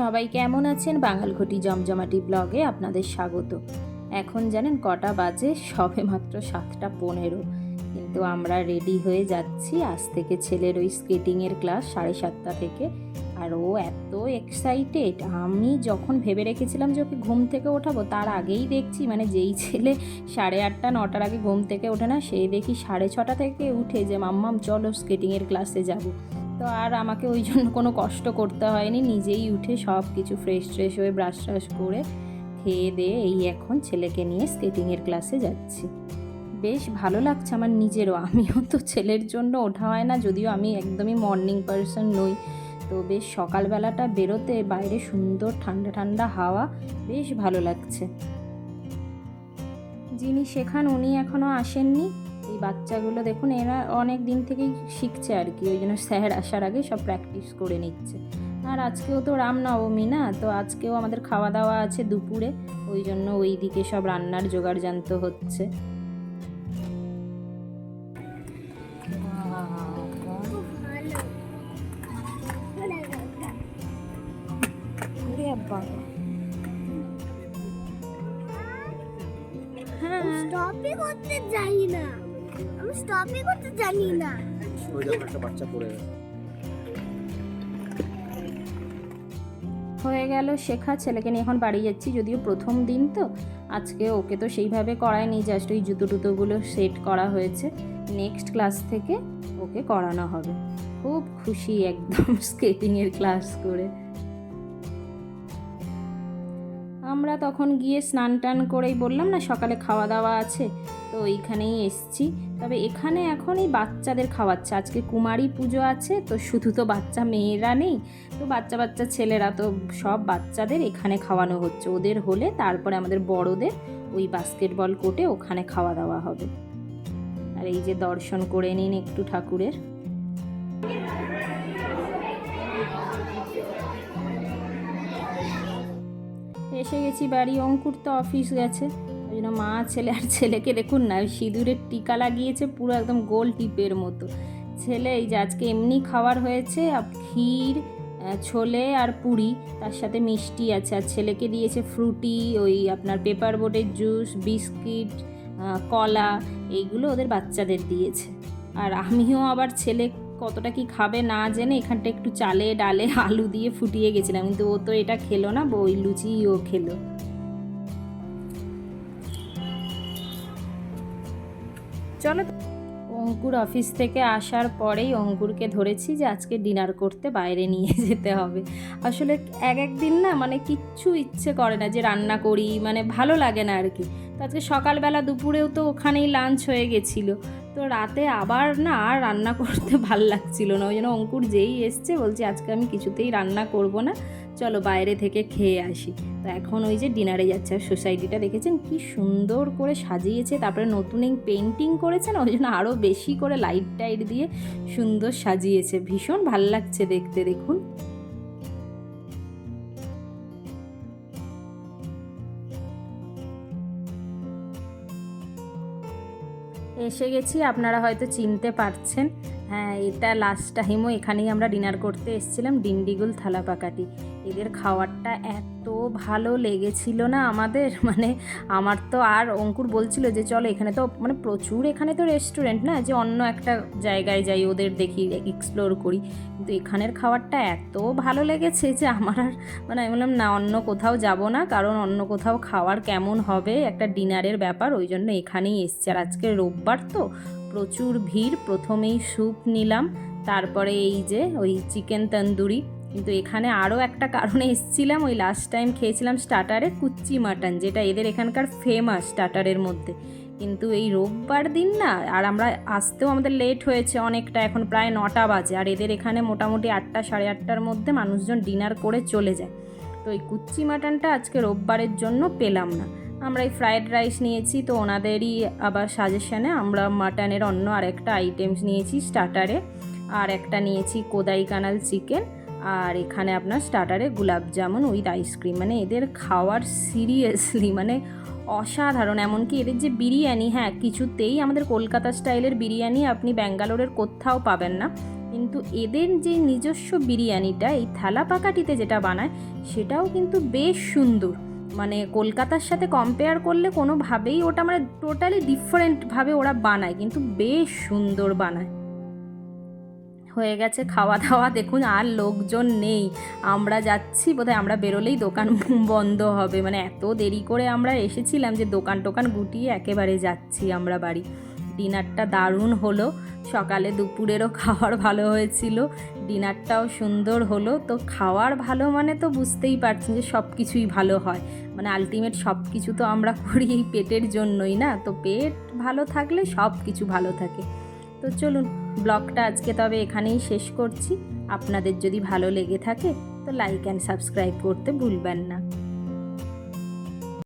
সবাই কেমন আছেন? বাঙালঘটি জমজমাটি ব্লগে আপনাদের স্বাগত। এখন জানেন কটা বাজে? সবে মাত্র সাতটা পনেরো। কিন্তু আমরা রেডি হয়ে যাচ্ছি। আজ থেকে ছেলের ওই স্কেটিংয়ের ক্লাস সাড়ে সাতটা থেকে। আর ও এত এক্সাইটেড আমি যখন ভেবে রেখেছিলাম যে ওকে ঘুম থেকে ওঠাবো, তার আগেই দেখছি মানে যেই ছেলে সাড়ে আটটা, নটার আগে ঘুম থেকে ওঠে না সেই দেখি সাড়ে ছটা থেকে উঠে যে, মাম্মাম, চলো স্কেটিংয়ের ক্লাসে যাব। তো আর আমাকে ওই জন্য কোনো কষ্ট করতে হয়নি। নিজেই উঠে সব কিছু ফ্রেশ ট্রেশ হয়ে ব্রাশ ট্রাশ করে খেয়ে দিয়ে এই এখন ছেলেকে নিয়ে স্কেটিংয়ের ক্লাসে যাচ্ছি। বেশ ভালো লাগছে আমার নিজেরও। আমিও তো ছেলের জন্য ওঠা হয় না, যদিও আমি একদমই মর্নিং পারসন নই। তো বেশ সকালবেলাটা বেরোতে বাইরে সুন্দর ঠান্ডা ঠান্ডা হাওয়া, বেশ ভালো লাগছে। যিনি শেখান উনি এখনও আসেননি। এই বাচ্চাগুলো দেখুন, এরা অনেক দিন থেকেই শিখছে আর কি, ওই জন্য স্যার আসার আগে সব প্র্যাকটিস করে নিচ্ছে। আর আজকেও তো রামনবমী না, তো আজকেও আমাদের খাওয়া দাওয়া আছে দুপুরে, ওই জন্য ওই দিকে সব রান্নার জোগাড় জানত হচ্ছে। হ্যাঁ করতে জানি না। আমি স্টপই করতে জানি না। ওই দেখো একটা বাচ্চা পড়ে গেছে। হয়ে গেল শেখা ছেলেকে নিয়ে এখন বাড়ি যাচ্ছি যদিও প্রথম দিন তো। আজকে ওকে তো সেইভাবে করায়নি জাস্ট ওই জুতো টুতোগুলো সেট করা হয়েছে। নেক্সট ক্লাস থেকে ওকে করানো হবে। খুব খুশি একদম স্কেটিংয়ের ক্লাস করে। আমরা তখন গিয়ে স্নান টান করেই বললাম, না, সকালে খাওয়া দাওয়া আছে। তো এইখানেই এসছি। তবে এখানে এখন এই বাচ্চাদের খাওয়াচ্ছে। আজকে কুমারী পুজো আছে, তো শুধু তো বাচ্চা মেয়েরা নেই, তো বাচ্চা বাচ্চা ছেলেরা তো সব বাচ্চাদের এখানে খাওয়ানো হচ্ছে। ওদের হলে তারপরে আমাদের বড়দের ওই বাস্কেটবল কোর্টে ওখানে খাওয়া দাওয়া হবে। আর এই যে দর্শন করে নিন একটু ঠাকুরের। এসে গেছি বাড়ি, অঙ্কুর তো অফিস গেছে। ওই জন্য মা, ছেলে আর ছেলেকে দেখুন না, সিঁদুরের টিকা লাগিয়েছে, পুরো একদম গোল টিপের মতো। ছেলে, এই যে আজকে এমনি খাবার হয়েছে, আপ- ক্ষীর ছোলে আর পুরি, তার সাথে মিষ্টি আছে। আর ছেলেকে দিয়েছে ফ্রুটি ওই আপনার পেপার বোটের জুস বিস্কিট কলা, এইগুলো ওদের বাচ্চাদের দিয়েছে। আর আমিও আবার ছেলে কতটা কি খাবে না জেনে এখানটা একটু চালে ডালে আলু দিয়ে ফুটিয়ে গেছিলাম, কিন্তু ও তো এটা খেলো না ওই লুচি ও খেলো। চলো অঙ্কুর অফিস থেকে আসার পরেই অঙ্কুরকে ধরেছি যে আজকে ডিনার করতে বাইরে নিয়ে যেতে হবে। আসলে এক এক দিন না মানে কিচ্ছু ইচ্ছে করে না যে রান্না করি মানে ভালো লাগে না আর কি। তো আজকে সকালবেলা দুপুরেও তো ওখানেই লাঞ্চ হয়ে গেছিল। তো রাতে আবার না আর রান্না করতে ভালো লাগছিল না। ওই জন্য অঙ্কুর যেই এসছে, বলছে আজকে আমি কিছুতেই রান্না করব না। চলো বাইরে থেকে খেয়ে আসি। তো এখন ওই যে ডিনারে যাচ্ছে। আর সোসাইটিটা দেখেছেন কি সুন্দর করে সাজিয়েছে। তারপরে নতুন এই পেন্টিং করেছে না, ওই জন্য আরও বেশি করে লাইট টাইট দিয়ে সুন্দর সাজিয়েছে। ভীষণ ভালো লাগছে দেখতে, দেখুন। এসে গেছি, আপনারা হয়তো চিনতে পারছেন। হ্যাঁ এটা লাস্ট টাইমও এখানেই আমরা ডিনার করতে এসেছিলাম, ডিন্ডিগুল থালাপাকাটি। এদের খাবারটা এত ভালো লেগেছিল না আমাদের? মানে আমার তো আর অঙ্কুর বলছিল যে, চলো এখানে তো মানে প্রচুর এখানে তো রেস্টুরেন্ট না? যে অন্য একটা জায়গায় যাই, ওদের দেখি এক্সপ্লোর করি। কিন্তু এখানের খাবারটা এত ভালো লেগেছে যে আমার আর মানে আমি বললাম, না, অন্য কোথাও যাব না, কারণ অন্য কোথাও খাওয়ার কেমন হবে? একটা ডিনারের ব্যাপার, ওই জন্য এখানেই এসছে। আর আজকে রোববার তো প্রচুর ভিড়। প্রথমেই স্যুপ নিলাম, তারপরে এই যে ওই চিকেন তন্দুরি। কিন্তু এখানে আরও একটা কারণে এসেছিলাম, ওই লাস্ট টাইম খেয়েছিলাম স্টার্টারে কুচ্চি মাটন যেটা এদের এখানকার ফেমাস স্টার্টারের মধ্যে। কিন্তু এই রোববার দিন না, আর আমরা আসতেও আমাদের লেট হয়েছে অনেকটা, এখন প্রায় নটা বাজে, আর এদের এখানে মোটামুটি আটটা, সাড়ে আটটার মধ্যে মানুষজন ডিনার করে চলে যায়। তো এই কুচ্চি মাটনটা আজকে রোববারের জন্য পেলাম না। আমরা এই ফ্রায়েড রাইস নিয়েছি, তো ওনাদেরই আবার সাজেশনে আমরা মাটনের অন্য আরেকটা আইটেমস নিয়েছি স্টার্টারে আর একটা নিয়েছি কোদাই কানাল চিকেন আর এখানে আপনার স্টার্টারে gulab jamun with ice cream মানে এদের খাওয়ার সিরিয়াসলি মানে অসাধারণ। এমনকি এদের যে বিরিয়ানি হ্যাঁ কিছুতেই আমাদের কলকাতা স্টাইলের বিরিয়ানি আপনি ব্যাঙ্গালোরের কোথাও পাবেন না। কিন্তু এদের যে নিজস্ব বিরিয়ানিটা, এই থালা পাকাটিতে যেটা বানায়, সেটাও কিন্তু বেশ সুন্দর। মানে কলকাতার সাথে কম্পেয়ার করলে কোনোভাবেই ওটা মানে টোটালি ডিফারেন্টভাবে ওরা বানায়, কিন্তু বেশ সুন্দর বানায়। হয়ে গেছে খাওয়া দাওয়া দেখুন, আর লোকজন নেই। আমরা যাচ্ছি, বোধহয় আমরা বেরোলেই দোকান বন্ধ হবে। মানে এত দেরি করে আমরা এসেছিলাম যে দোকান টোকান গুটিয়ে একেবারে যাচ্ছি আমরা বাড়ি। ডিনারটা দারুণ হলো। সকালে দুপুরেরও খাওয়ার ভালো হয়েছিল। ডিনারটাও সুন্দর হলো। তো খাওয়ার ভালো মানে তো বুঝতেই পারছেন যে সব কিছুই ভালো হয়। মানে আলটিমেট সব কিছু তো আমরা করি এই পেটের জন্যই না? তো পেট ভালো থাকলে সব কিছু ভালো থাকে। তো চলুন ব্লগটা আজকে তবে এখানেই শেষ করছি। আপনাদের যদি ভালো লেগে থাকে, তো লাইক অ্যান্ড সাবস্ক্রাইব করতে ভুলবেন না।